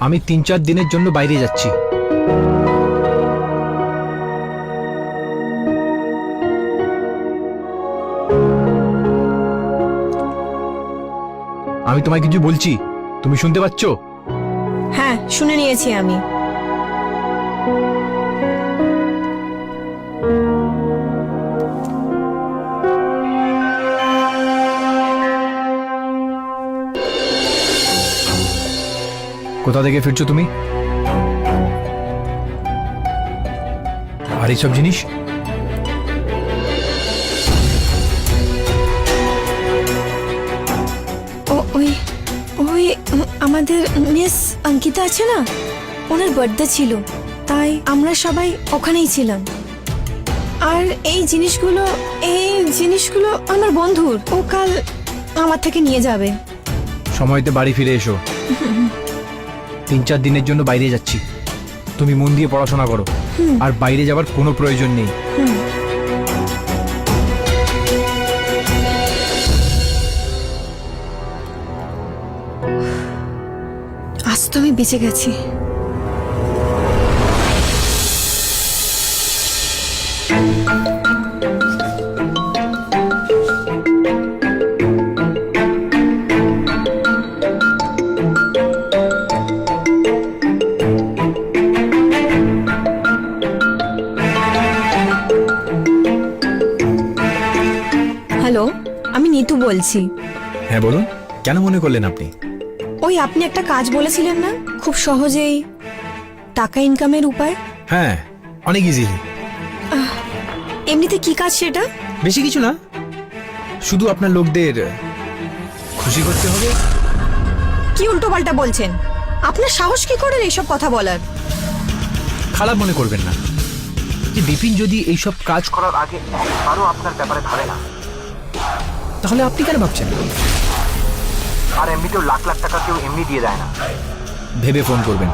আমি তিন চার দিনের জন্য বাইরে যাচ্ছি। আমি তোমায় কিছু বলছি। তুমি শুনতে পাচ্ছ? হ্যাঁ শুনে নিয়েছি আমি। কোথা থেকে ফিরছো তুমি? আর এইসব জিনিস? ও ওই ওই আমাদের মিস অঙ্কিতা আছে না? ওনার বার্থডে ছিল তাই আমরা সবাই ওখানেই ছিলাম। আর এই জিনিসগুলো এই জিনিসগুলো আমার বন্ধুর ও কাল আমার থেকে নিয়ে যাবে। সময়তে বাড়ি ফিরে এসো। তিন চার দিনের জন্য বাইরে যাচ্ছি। তুমি মন দিয়ে পড়াশোনা করো। আর বাইরে যাবার কোনো প্রয়োজন নেই। আজ তো আমি বেঁচে গেছি। হ্যালো আমি নিতু বলছি। হ্যাঁ বলুন। কেন মনে করলেন আপনি? ওই আপনি একটা কাজ বলেছিলেন না? খুব সহজেই টাকা ইনকামের উপায়? হ্যাঁ অনেক ইজিলি এমনিতে কি কাজ সেটা? বেশি কিছু না। শুধু আপনার লোকদের খুশি করতে হবে। কি উল্টো পাল্টা বলছেন? আপনার সাহস কি করেন এইসব কথা বলার? খারাপ মনে করবেন না। যে বিপিন যদি এইসব কাজ করার আগে আরও আপনার ব্যাপারে ভাবে না। তাহলে আপনি কেন ভাবছেন? আর এমনিতেও লাখ লাখ টাকা কেউ এমনি দিয়ে দেয় না। ভেবে ফোন করবেন।